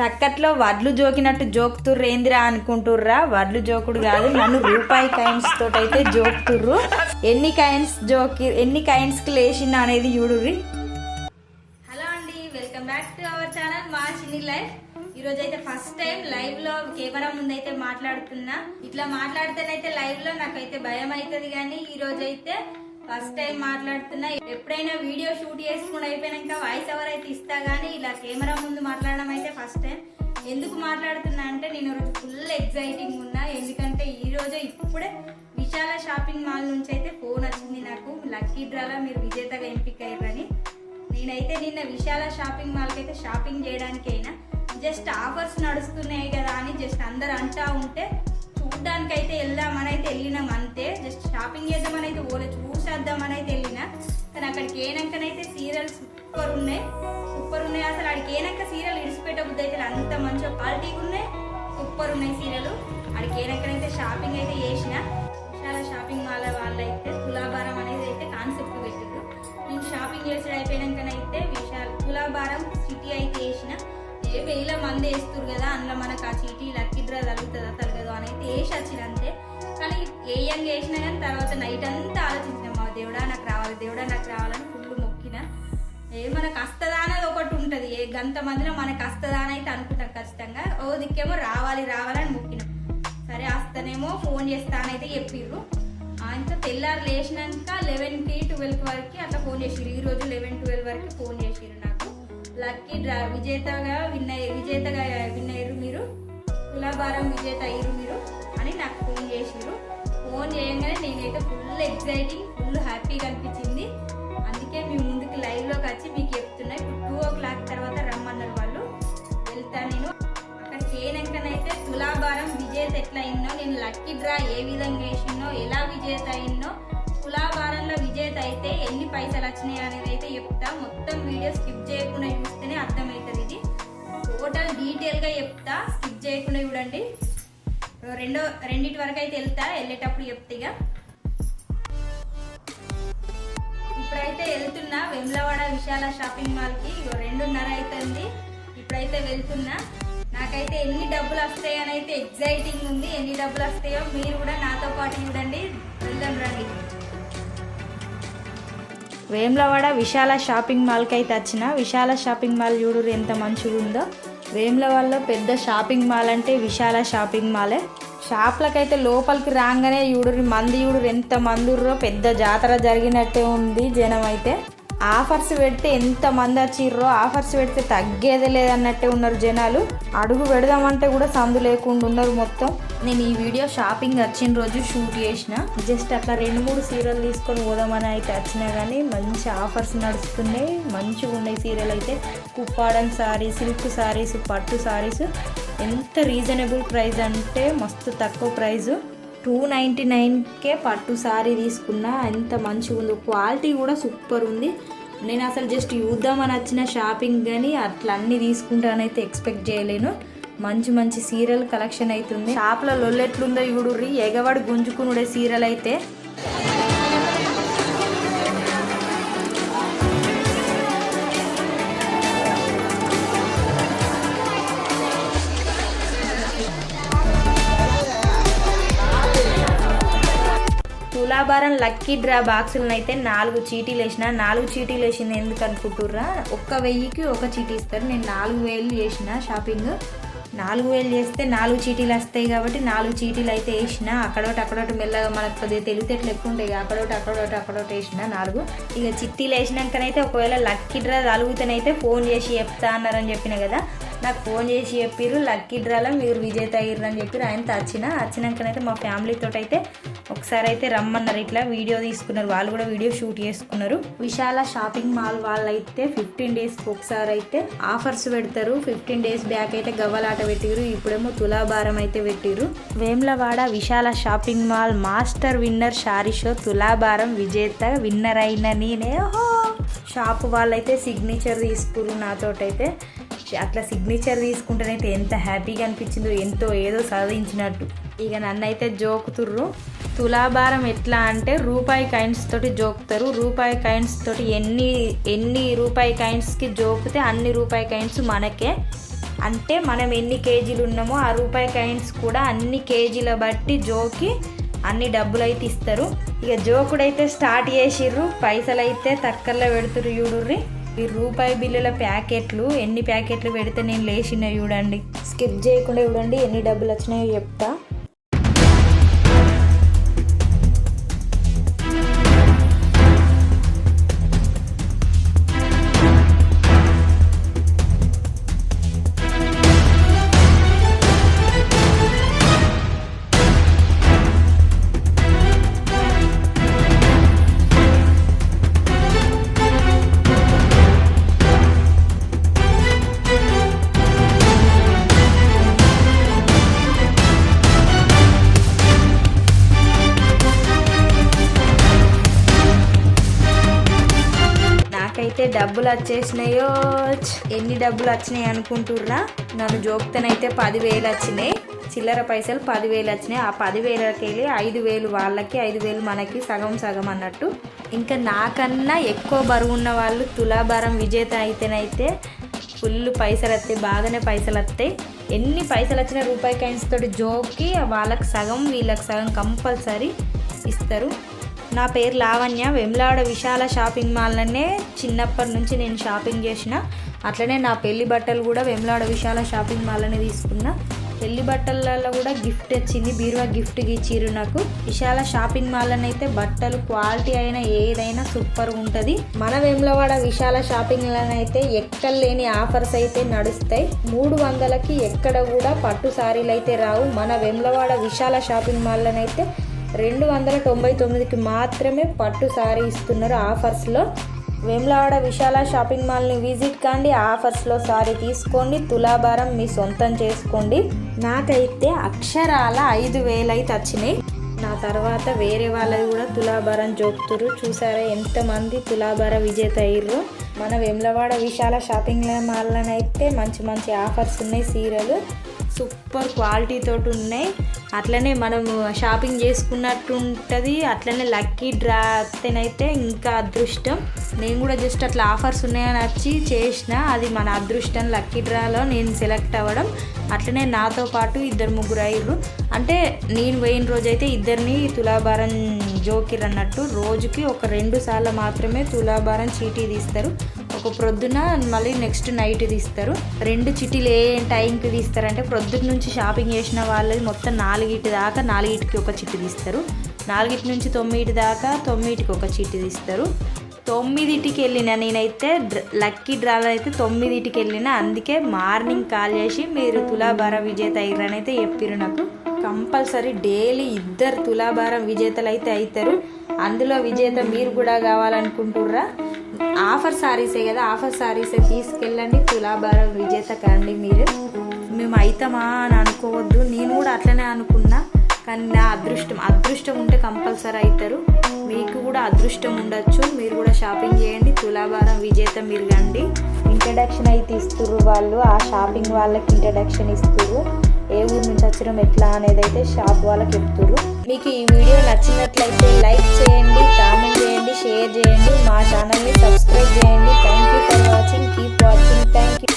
తక్కట్లో వడ్లు జోకినట్టు జోకుతుర్రేందిరా అనుకుంటుర్రా? వడ్లు జోకుడు కాదు నన్ను రూపాయి కైన్స్ తోటైతే జోకుతుర్రు. ఎన్ని కైన్స్ జోకి ఎన్ని కాయిన్స్కి అనేది చూడుర్రి. హలో అండి welcome back to our channel మా చిన్ని లైఫ్. ఈరోజు అయితే ఫస్ట్ టైం లైవ్లో కెమెరా ముందు అయితే మాట్లాడుతున్నా. ఇట్లా మాట్లాడితేనైతే లైవ్లో నాకైతే భయం అవుతుంది కానీ ఈ రోజు అయితే ఫస్ట్ టైం మాట్లాడుతున్నా. ఎప్పుడైనా వీడియో షూట్ చేసుకుని అయిపోయినాక వాయిస్ ఓవర్ అయితే ఇస్తా గానీ ఇలా కెమెరా ముందు మాట్లాడడం అయితే ఫస్ట్ టైం. ఎందుకు మాట్లాడుతున్నా అంటే నేను రోజు ఫుల్ ఎగ్జైటింగ్ ఉన్నా. ఎందుకంటే ఈ రోజు ఇప్పుడే విశాల షాపింగ్ మాల్ నుంచి అయితే ఫోన్ వచ్చింది నాకు. లక్కీ డ్రాలా మీరు విజేతగా ఎంపిక అయ్యారని నేనైతే నిన్న విశాల షాపింగ్ మాల్కి అయితే షాపింగ్ చేయడానికి అయినా జస్ట్ ఆఫర్స్ నడుస్తున్నాయి కదా అని జస్ట్ అందరు అంటా ఉంటే చూడడానికి చూసేద్దామని అయితే వెళ్ళిన కానీ అక్కడికి ఏనాకనైతే సీరియల్ సూపర్ ఉన్నాయి. సూపర్ ఉన్నాయి. అసలు అక్కడికి ఏనాక సీరియల్ ఇడిచిపెట్టబుద్ది అయితే అంత మంచిగా క్వాలిటీగా ఉన్నాయి. సూపర్ ఉన్నాయి సీరియల్. అక్కడికి ఏనాకనైతే షాపింగ్ అయితే చేసిన చాలా షాపింగ్ మాల్ వాళ్ళైతే తులాభారం అనేది అయితే కాన్సెప్ట్ పెట్టారు నేను షాపింగ్ చేసి అయిపోయినాకనైతే విశాల్ తులాభారం సిటీ అయితే వేసిన ఏ వేల మంది వేస్తారు కదా అందులో మనకు ఆ చీటీ లక్కీ డ్రా తగ్గుతుందా తగ్గదు అని అయితే వేసి వచ్చిన అంతే. కానీ ఏ యంగ్ వేసినా కానీ తర్వాత నైట్ అంతా నాకు రావాలని ఫుల్ మొక్కిన. ఏ మనకు వస్తుందా అనేది ఒకటి ఉంటుంది. ఏ గంత మందిలో మనకు వస్తుందా అని అయితే అనుకుంటాం ఖచ్చితంగా. ఓ దిక్కేమో రావాలి రావాలని మొక్కిన. సరే వస్తానేమో ఫోన్ చేస్తానైతే చెప్పిర్రు. ఆయనతో తెల్లారు లేచినాక లెవెన్కి ట్వెల్వ్ వరకు అట్లా ఫోన్ చేసిరు ఈ రోజు లెవెన్ ట్వెల్వ్ వరకు ఫోన్ చేసిరు నాకు. లక్కీ డ్రా విజేతగా విన్న విజేతగా విన్ అయ్యారు మీరు. తులాభారం విజేత అయ్యారు మీరు అని నాకు ఫోన్ చేసిరు ఫోన్ చేయగానే నేనైతే ఫుల్ ఎగ్జైటింగ్ ఫుల్ హ్యాపీగా అనిపించింది. అందుకే మీ ముందుకు లైవ్లోకి వచ్చి మీకు చెప్తున్నా. ఇప్పుడు టూ ఓ క్లాక్ తర్వాత రమ్మన్నారు వాళ్ళు. వెళ్తా నేను. అక్కడ ఏనాకనైతే తులాభారం విజేత ఎట్లా అయిందో నేను లక్కీ డ్రా ఏ విధంగా వేసిందో ఎలా విజేత అయిందో తులాభారంలో విజేత అయితే ఎన్ని పైసలు వచ్చినాయి అనేది అయితే చెప్తా. మొత్తం వీడియో స్కిప్ చేయకుండా చూస్తేనే అర్థమవుతుంది ఇది. టోటల్ డీటెయిల్గా చెప్తా. స్కిప్ చేయకుండా చూడండి. రెండో రెండింటి వరకు అయితే వెళ్తా వెళ్ళేటప్పుడు చెప్తా ఇప్పుడైతే వెళ్తున్నా వెమ్లవాడ విశాల షాపింగ్ మాల్కి. ఇగో రెండున్నర అవుతుంది ఇప్పుడైతే వెళ్తున్నా. నాకైతే ఎన్ని డబ్బులు వస్తాయని అయితే ఎగ్జైటింగ్ ఉంది. ఎన్ని డబ్బులు వస్తాయో మీరు కూడా నాతో పాటు చూడండి. వెళ్దాం రండి. వేమ్లవాడ విశాల షాపింగ్ మాల్కి అయితే వచ్చిన. విశాల షాపింగ్ మాల్ చూడు ఎంత మంచిగా ఉందో వేమ్లవాడలో పెద్ద షాపింగ్ మాల్ అంటే విశాల షాపింగ్ మాలే. షాప్లకైతే లోపలికి రాగానే చూడురి మంది చూడురు ఎంత మంది పెద్ద జాతర జరిగినట్టే ఉంది జనం అయితే ఆఫర్స్ పెడితే ఎంత మంది వచ్చిర్రో ఆఫర్స్ పెడితే తగ్గేదే లేదన్నట్టే ఉన్నారు జనాలు. అడుగు పెడదామంటే కూడా సందు లేకుండా ఉన్నారు మొత్తం. నేను ఈ వీడియో షాపింగ్ వచ్చిన రోజు షూట్ చేసిన. జస్ట్ అట్లా రెండు మూడు సీరియల్ తీసుకొని పోదామని అయితే వచ్చినా కానీ మంచి ఆఫర్స్ నడుస్తున్నాయి. మంచిగా ఉన్నాయి సీరియల్ అయితే. కుప్పాడన్ సారీ సిల్క్ సారీస్ పట్టు సారీస్. ఎంత రీజనబుల్ ప్రైస్ అంటే మస్తు తక్కువ ప్రైజు. టూ నైంటీ నైన్కే పట్టు సారీ తీసుకున్నా. ఎంత మంచిగా ఉందో క్వాలిటీ కూడా సూపర్ ఉంది నేను అసలు జస్ట్ చూద్దామని వచ్చిన షాపింగ్ కానీ అట్లా అన్ని తీసుకుంటానైతే ఎక్స్పెక్ట్ చేయలేను. మంచి మంచి సీరియల్ కలెక్షన్ అవుతుంది షాప్లో లొల్లెట్లుందో చూడుర్రి. ఎగవాడు గుంజుకునుడే సీరియల్ అయితే. తులాభారం లక్కీ డ్రా బాక్సులను అయితే నాలుగు చీటీలు వేసిన నాలుగు చీటీలు వేసింది ఎందుకు అనుకుంటుర్రా? ఒక్క వెయ్యికి ఒక చీటీ ఇస్తారు. నేను నాలుగు వేలు చేసిన షాపింగ్. నాలుగు వేలు చేస్తే నాలుగు చీటీలు వస్తాయి కాబట్టి నాలుగు చీటీలు అయితే వేసిన అక్కడోటి అక్కడోటి మెల్లగా మనకు కొద్దిగా తెలివితేటలు ఎక్కువ ఉంటాయి. అక్కడోటి అక్కడోటి అక్కడోటి వేసిన నాలుగు. ఇక చిట్టీలు వేసినాకనైతే ఒకవేళ లక్కీ డ్రా తలుగుతానైతే ఫోన్ చేసి చెప్తా అన్నారని చెప్పిన కదా నాకు ఫోన్ చేసి చెప్పిర్రు లక్కీ డ్రాలో మీరు విజేత అయ్యారు అని చెప్పి ఆయనతో వచ్చిన వచ్చినాకనైతే మా ఫ్యామిలీతో అయితే ఒకసారి అయితే రమ్మన్నారు. ఇట్లా వీడియో తీసుకున్నారు. వాళ్ళు కూడా వీడియో షూట్ చేసుకున్నారు. విశాల షాపింగ్ మాల్ వాళ్ళు అయితే ఫిఫ్టీన్ డేస్కి ఒకసారి అయితే ఆఫర్స్ పెడతారు. ఫిఫ్టీన్ డేస్ బ్యాక్ అయితే గవ్వలాట పెట్టిరు ఇప్పుడేమో తులాభారం అయితే పెట్టిరు Vemulawada Vishala shopping mall master winner sari show తులాభారం విజేత విన్నర్ అయిన నేనే. షాప్ వాళ్ళైతే సిగ్నేచర్ తీసుకురు నాతోటైతే అట్లా సిగ్నేచర్ తీసుకుంటేనైతే ఎంత హ్యాపీగా అనిపించిందో ఎంతో ఏదో సాధించినట్టు. ఇక నన్నైతే జోకుతుర్రు. తులాభారం ఎట్లా అంటే రూపాయి కాయిన్స్ తోటి జోకుతారు. రూపాయి కాయిన్స్ తోటి ఎన్ని ఎన్ని రూపాయి కాయిన్స్కి జోకితే అన్ని రూపాయి కాయిన్స్ మనకే. అంటే మనం ఎన్ని కేజీలు ఉన్నామో ఆ రూపాయి కాయిన్స్ కూడా అన్ని కేజీల బట్టి జోకి అన్ని డబ్బులు అయితే ఇస్తారు. ఇక జోకుడైతే స్టార్ట్ చేసిర్రు. పైసలు అయితే తక్కర్లో పెడుతురు చూడుర్రి. ఈ రూపాయి బిల్లుల ప్యాకెట్లు ఎన్ని ప్యాకెట్లు పెడితే నేను లేచిన చూడండి. స్కిప్ చేయకుండా చూడండి ఎన్ని డబ్బులు వచ్చినాయో చెప్తా. డబ్బులు వచ్చేసినాయో ఎన్ని డబ్బులు వచ్చినాయి అనుకుంటున్నా నన్ను జోక్తనైతే పదివేలు వచ్చినాయి. చిల్లర పైసలు పదివేలు వచ్చినాయి. ఆ పదివేలకి వెళ్ళి ఐదు వేలు వాళ్ళకి ఐదు వేలు మనకి సగం సగం అన్నట్టు. ఇంకా నాకన్నా ఎక్కువ బరువు ఉన్న వాళ్ళు తులాభారం విజేత అయితేనైతే ఫుల్ పైసలు వస్తాయి బాగానే పైసలు వస్తాయి ఎన్ని పైసలు వచ్చిన రూపాయి కాయిన్స్ తోటి జోకి వాళ్ళకి సగం వీళ్ళకి సగం కంపల్సరీ ఇస్తారు. నా పేరు లావణ్య. వెమ్లాడ విశాల షాపింగ్ మాల్లోనే చిన్నప్పటి నుంచి నేను షాపింగ్ చేసిన. అట్లనే నా పెళ్ళి బట్టలు కూడా వెమ్లాడ విశాల షాపింగ్ మాల్లోనే తీసుకున్నా. పెళ్ళి బట్టలలో కూడా గిఫ్ట్ వచ్చింది బీరువా గిఫ్ట్ ఇచ్చిర్రు నాకు. విశాల షాపింగ్ మాల్లోనే అయితే బట్టలు క్వాలిటీ అయినా ఏదైనా సూపర్ ఉంటుంది. మన వెమ్లవాడ విశాల షాపింగ్ అయితే ఎక్కడ లేని ఆఫర్స్ అయితే నడుస్తాయి. మూడు వందలకి ఎక్కడ కూడా పట్టు సారీలు అయితే రావు. మన వెమ్లవాడ విశాల షాపింగ్ మాల్లోనైతే రెండు వందల తొంభై తొమ్మిదికి మాత్రమే పట్టు సారీ ఇస్తున్నారు ఆఫర్స్లో. వేములవాడ విశాల షాపింగ్ మాల్ని విజిట్ కాండి ఆఫర్స్లో సారీ తీసుకోండి తులాభారం మీ సొంతం చేసుకోండి. నాకైతే అక్షరాల ఐదు వేలైతే వచ్చినాయి నా తర్వాత వేరే వాళ్ళది కూడా తులాభారం జోపుతురు చూసారా ఎంతమంది తులాభార విజేత అయ్యారు మన వేములవాడ విశాల షాపింగ్ మాల్లోనైతే మంచి మంచి ఆఫర్స్ ఉన్నాయి సీరలు. సూపర్ క్వాలిటీతో ఉన్నాయి. అట్లనే మనం షాపింగ్ చేసుకున్నట్టు ఉంటుంది అట్లనే లక్కీ డ్రా అయితే ఇంకా అదృష్టం. నేను కూడా జస్ట్ అట్లా ఆఫర్స్ ఉన్నాయని వచ్చి చేసిన. అది మన అదృష్టం లక్కీ డ్రాలో నేను సెలెక్ట్ అవ్వడం. అట్లనే నాతో పాటు ఇద్దరు ముగ్గురు అయ్యారు అంటే నేను పోయిన రోజైతే ఇద్దరిని తులాభారం జోకిర్ అన్నట్టు. రోజుకి ఒక రెండు సార్లు మాత్రమే తులాభారం చీటీ తీస్తారు. ఒక ప్రొద్దున మళ్ళీ నెక్స్ట్ నైట్ తీస్తారు. రెండు చిటీలు ఏ టైంకి తీస్తారంటే ప్రొద్దున నుంచి షాపింగ్ చేసిన వాళ్ళది మొత్తం నాలుగిటి దాకా నాలుగిటికి ఒక చిట్టి తీస్తారు. నాలుగిటి నుంచి తొమ్మిది దాకా తొమ్మిదికి ఒక చిట్టి తీస్తారు. తొమ్మిదిటికి వెళ్ళిన నేనైతే లక్కీ డ్రాలో అయితే తొమ్మిదిటికి వెళ్ళిన. అందుకే మార్నింగ్ కాల్ చేసి మీరు తులాభారం విజేత అయ్యారని అయితే చెప్పారు నాకు. కంపల్సరీ డైలీ ఇద్దరు తులాభారం విజేతలు అయితే అవుతారు అందులో విజేత మీరు కూడా కావాలనుకుంటుర్రా? ఆఫర్ సారీసే కదా ఆఫర్ సారీసే తీసుకెళ్ళండి. తులాభారం విజేత కండి మీరు. మేము అవుతామా అని అనుకోవద్దు. నేను కూడా అట్లనే అనుకున్నా కానీ నా అదృష్టం అదృష్టం ఉంటే కంపల్సరీ అవుతారు. మీకు కూడా అదృష్టం ఉండొచ్చు. మీరు కూడా షాపింగ్ చేయండి. తులాభారం విజేత మీరు కండి. ఇంట్రడక్షన్ అయితే ఇస్తుర్రు వాళ్ళు. ఆ షాపింగ్ వాళ్ళకి ఇంట్రడక్షన్ ఇస్తుర్రు. ఏ ఊరు నుంచి వచ్చినాం ఎట్లా అనేది అయితే షాప్ వాళ్ళకి చెప్తుర్రు. మీకు ఈ వీడియో నచ్చినట్లయితే లైక్ చేయండి కామెంట్ చేయండి షేర్ చేయండి మా ఛానల్ని సబ్స్క్రైబ్ చేయండి. Thank you for watching keep watching thank you